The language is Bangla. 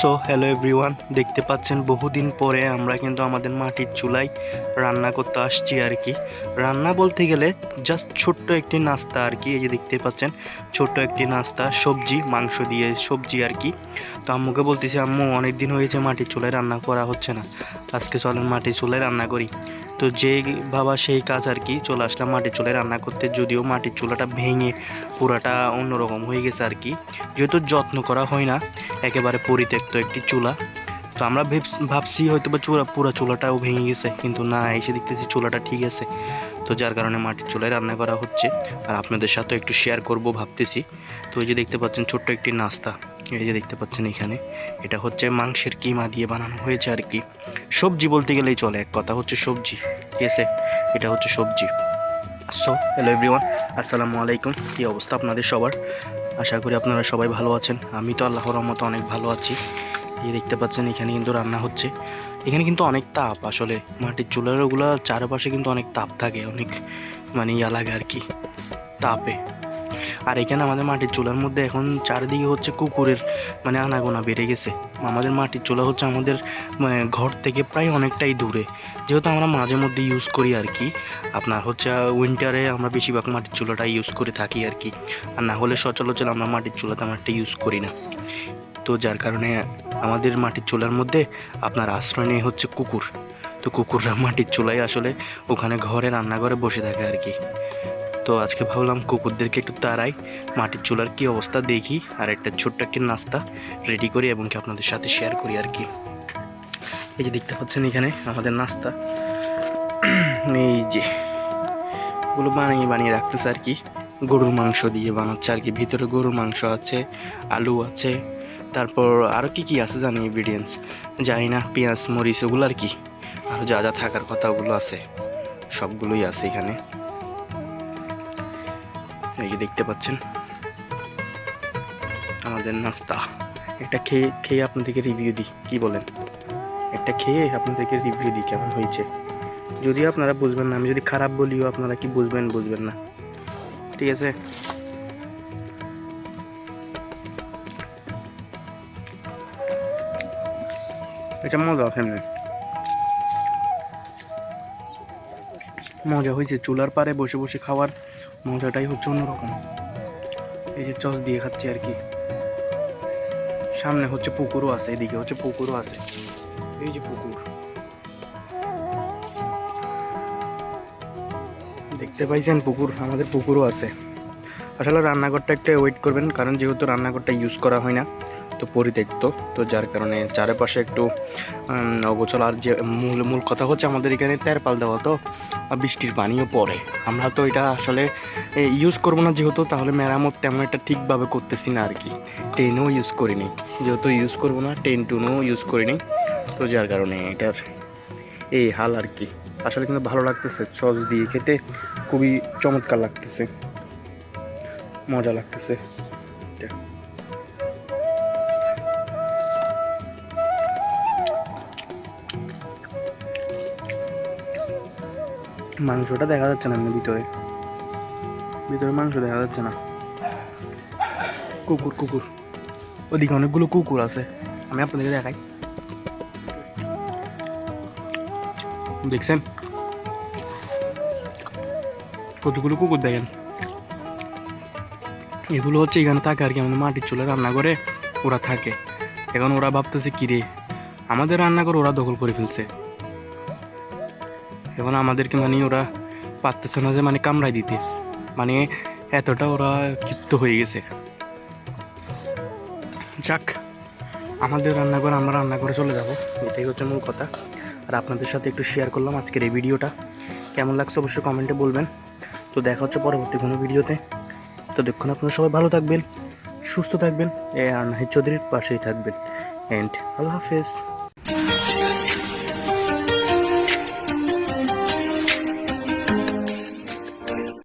সো হ্যালো এভরিওয়ান, দেখতে পাচ্ছেন বহুদিন পরে আমরা কিন্তু আমাদের মাটির চুলায় রান্না করতে আসছি আর কি। রান্না বলতে গেলে জাস্ট ছোট্ট একটি নাস্তা আর কি, এই যে দেখতে পাচ্ছেন, ছোট্ট একটি নাস্তা, সবজি, মাংস দিয়ে সবজি আর কি। তো আম্মুকে বলতেছি, আম্মু অনেক দিন হয়েছে মাটির চুলায় রান্না করা হচ্ছে না। আজকে চলেন মাটির চুলায় রান্না করি। তো যে বাবা সেই কাজ আর কি চলে আসলাম মাটির চুলায় রান্না করতে, যদিও মাটির চুলাটা ভেঙে পুরাটা অন্যরকম হয়ে গেছে আর কি। যেহেতু যত্ন করা হয় না, একেবারে পরিত্যক্ত একটি চুলা। তো আমরা ভেব- ভাবছি হয়তো বা চুলা, পুরো চুলাটাও ভেঙে গেছে, কিন্তু না, এসে দেখতেছি চুলাটা ঠিক আছে। তো যার কারণে মাটির চুলায় রান্না করা হচ্ছে। আর আপনাদের সাথে একটু শেয়ার করব ভাবতেছি। তো এই যে দেখতে পাচ্ছেন ছোট্ট একটি নাস্তা। এই যে দেখতে পাচ্ছেন এখানে, এটা হচ্ছে মাংসের কিমা দিয়ে বানানো হয়েছে আর কি। সবজি বলতে গেলেই চলে, এক কথা হচ্ছে সবজি, ঠিক আছে? এটা হচ্ছে সবজি। সো হ্যালো এভরিওয়ান আসসালামু আলাইকুম, কী অবস্থা আপনাদের সবার? আশা করি আপনারা সবাই ভালো আছেন। আমি তো আল্লাহর রহমতে অনেক ভালো আছি। এই দেখতে পাচ্ছেন এখানে কিন্তু রান্না হচ্ছে। এখানে কিন্তু অনেক তাপ, আসলে মাটির চুলারগুলো চারপাশে কিন্তু অনেক তাপ থাকে, অনেক মানে ইয়া লাগে আর কি, তাপে। আর এখানে আমাদের মাটির চুলার মধ্যে এখন চারিদিকে হচ্ছে কুকুরের মানে আনাগোনা বেড়ে গেছে। আমাদের মাটির চুলা হচ্ছে আমাদের ঘর থেকে প্রায় অনেকটাই দূরে। যেহেতু আমরা মাঝে মধ্যে ইউজ করি আর কি, আপনার হচ্ছে উইন্টারে আমরা বেশিরভাগ মাটির চুলাটা ইউজ করে থাকি আর কি। আর না হলে সচরাচর আমরা মাটির চুলা একটা ইউজ করি না। তো যার কারণে আমাদের মাটির চুলার মধ্যে আপনার আশ্রয় নেই হচ্ছে কুকুর। তো কুকুররা মাটির চুলায় আসলে ওখানে ঘরে রান্নাঘরে বসে থাকে আর কি। তো আজকে ভাবলাম কুকুরদেরকে একটু তাড়াই, মাটির চুলার কি অবস্থা দেখি, আর একটা ছোট্ট একটি নাস্তা রেডি করি এবং কি আপনাদের সাথে শেয়ার করি আর কি। এই যে দেখতে পাচ্ছেন এখানে আমাদের নাস্তা। এই যে ওগুলো বানিয়ে বানিয়ে রাখতেছে আর কি। গরুর মাংস দিয়ে বানাচ্ছে আর কি। ভিতরে গরুর মাংস আছে, আলু আছে, তারপর আরও কি কি আছে জানি ইনগ্রিডিয়েন্টস জানি না, পেঁয়াজ, মরিচ ওগুলো আর কি। আরও যা যা থাকার কথা ওগুলো আছে, সবগুলোই আছে এখানে। এই যে দেখতে পাচ্ছেন, আমাদের নাস্তা। একটা খেয়ে খেয়ে আপনাদেরকে রিভিউ দিই, কি বলেন? একটা খেয়ে আপনাদেরকে রিভিউ দিই কেমন হয়েছে। যদিও আপনারা বুঝবেন না, আমি যদি খারাপ বলিও আপনারা কি বুঝবেন বুঝবেন না। ঠিক আছে? এটা মজা ফ্যামিলি মজা হয়েছে, চুলার পারে বসে বসে খাওয়ার মজাটাই হচ্ছে অন্যরকম। এই যে চস দিয়ে খাচ্ছি আর কি। সামনে হচ্ছে পুকুরও আছে, এদিকে হচ্ছে পুকুরও আছে। এই যে পুকুর। দেখতে পাইছেন পুকুর, আমাদের পুকুরও আছে। আসলে রান্নাঘরটা একটা ওয়েট করবেন, কারণ যেহেতু রান্নাঘরটা ইউজ করা হয় না তো পরিত্যক্ত। তো যার কারণে চারপাশে একটু অগোছল। আর যে মূল মূল কথা হচ্ছে আমাদের এখানে তেরপাল দেওয়া, তো বৃষ্টির পানিও পড়ে। আমরা তো এটা আসলে ইউজ করব না যেহেতু, তাহলে মেরামত তেমন একটা ঠিকভাবে করতেছি না আর কি। টেনও ইউজ করিনি। যেহেতু ইউজ করব না টেন টুনও ইউজ করিনি। তো যার কারণে এটার এই হাল আর কি। আসলে কিন্তু ভালো লাগতেছে, সস দিয়ে খেতে খুবই চমৎকার লাগতেছে। মজা লাগতেছে। মাংসটা দেখা যাচ্ছে না ভিতরে। ভিতরে মাংস দেখা যাচ্ছে না। কুকুর কুকুর। ওদিকে অনেকগুলো কুকুর আছে। আমি আপনাদেরকে দেখাই। দেখছেন? কতগুলো কুকুর দেখেন? এগুলো হচ্ছে এখানে থাকে আর কি, আমাদের মাটির চুলে রান্না করে ওরা থাকে। এখন ওরা ভাবতেছে, কিরে, আমাদের রান্না করে ওরা দখল করে ফেলছে। এখন আমাদেরকে মানে ওরা পারতেছে না যে মানে কামড়াই দিতে। মানে এতটা ওরা ক্ষিপ্ত হয়ে গেছে। যাক, আমাদের রান্নাঘর, আমরা রান্না করে চলে যাব। এটাই হচ্ছে মূল কথা। আর আপনাদের সাথে একটু শেয়ার করলাম আজকের এই ভিডিওটা কেমন লাগছে অবশ্যই কমেন্টে বলবেন। তো দেখা হচ্ছে পরবর্তী কোনো ভিডিওতে তো। দেখুন আপনারা সবাই ভালো থাকবেন, সুস্থ থাকবেন। এ আর নাহিদ চৌধুরীর পাশেই থাকবেন। অ্যান্ড আল্লাহ হাফেজ।